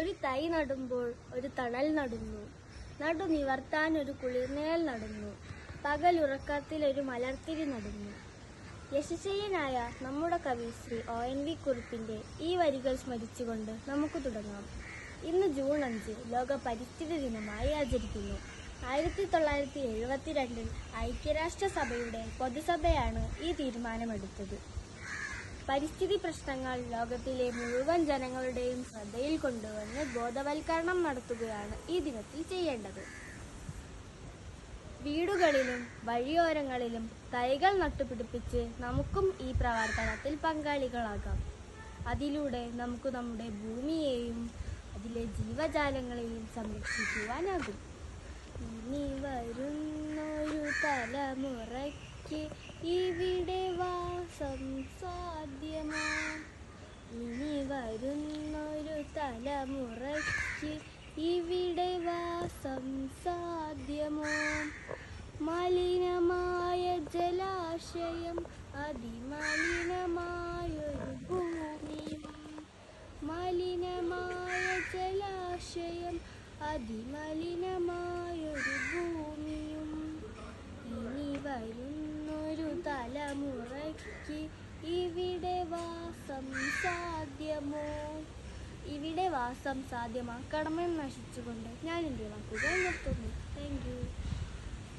ഒരു തൈ നടുമ്പോൾ ഒരു തണൽ നടുന്നു. നടു നിവർത്താൻ ഒരു കുളിർനിഴൽ നടുന്നു. പകലുറക്കത്തിൽ ഒരു മലർത്തിരി നടുന്നു. യശസ്വീയനായ നമ്മുടെ കവി ശ്രീ ഒ എൻ വി കുറിപ്പിന്റെ ഈ വരികൾ സ്മരിച്ചുകൊണ്ട് നമുക്ക് തുടങ്ങാം. ഇന്ന് ജൂൺ അഞ്ച് ലോക പരിസ്ഥിതി ദിനമായി ആചരിക്കുന്നു. ആയിരത്തി തൊള്ളായിരത്തി എഴുപത്തിരണ്ടിൽ ഐക്യരാഷ്ട്രസഭയുടെ പൊതുസഭയാണ് ഈ തീരുമാനമെടുത്തത്. പരിസ്ഥിതി പ്രശ്നങ്ങൾ ലോകത്തിലെ മുഴുവൻ ജനങ്ങളുടെയും ശ്രദ്ധയിൽ കൊണ്ടുവന്ന് ബോധവൽക്കരണം നടത്തുകയാണ് ഈ ദിനത്തിൽ ചെയ്യേണ്ടത്. വീടുകളിലും വഴിയോരങ്ങളിലും തൈകൾ നട്ടുപിടിപ്പിച്ച് നമുക്കും ഈ പ്രവർത്തനത്തിൽ പങ്കാളികളാകാം. അതിലൂടെ നമുക്ക് നമ്മുടെ ഭൂമിയെയും അതിലെ ജീവജാലങ്ങളെയും സംരക്ഷിക്കുവാനാകും. ഇനി വരുന്നൊരു തലമുറയ്ക്ക് ഇവിടെ വാസം സാധ്യമാ ഇനി വരുന്നൊരു തലമുറയ്ക്ക് ഇവിടെ വാസം സാധ്യമോ? മലിനമായ ജലാശയം അതിമലിനമായൊരു ഭൂമിയും മലിനമായ ജലാശയം അതിമലിനമായൊരു ഭൂമിയും. ഇനി വരുന്നൊരു തലമുറയ്ക്ക് ഇവിടെ വാസം ഇവിടെ വാസം സാധ്യമാക്കണമെന്ന് നശിച്ചുകൊണ്ട് ഞാൻ എന്റെ വാക്കുകൾ നിർത്തുന്നു.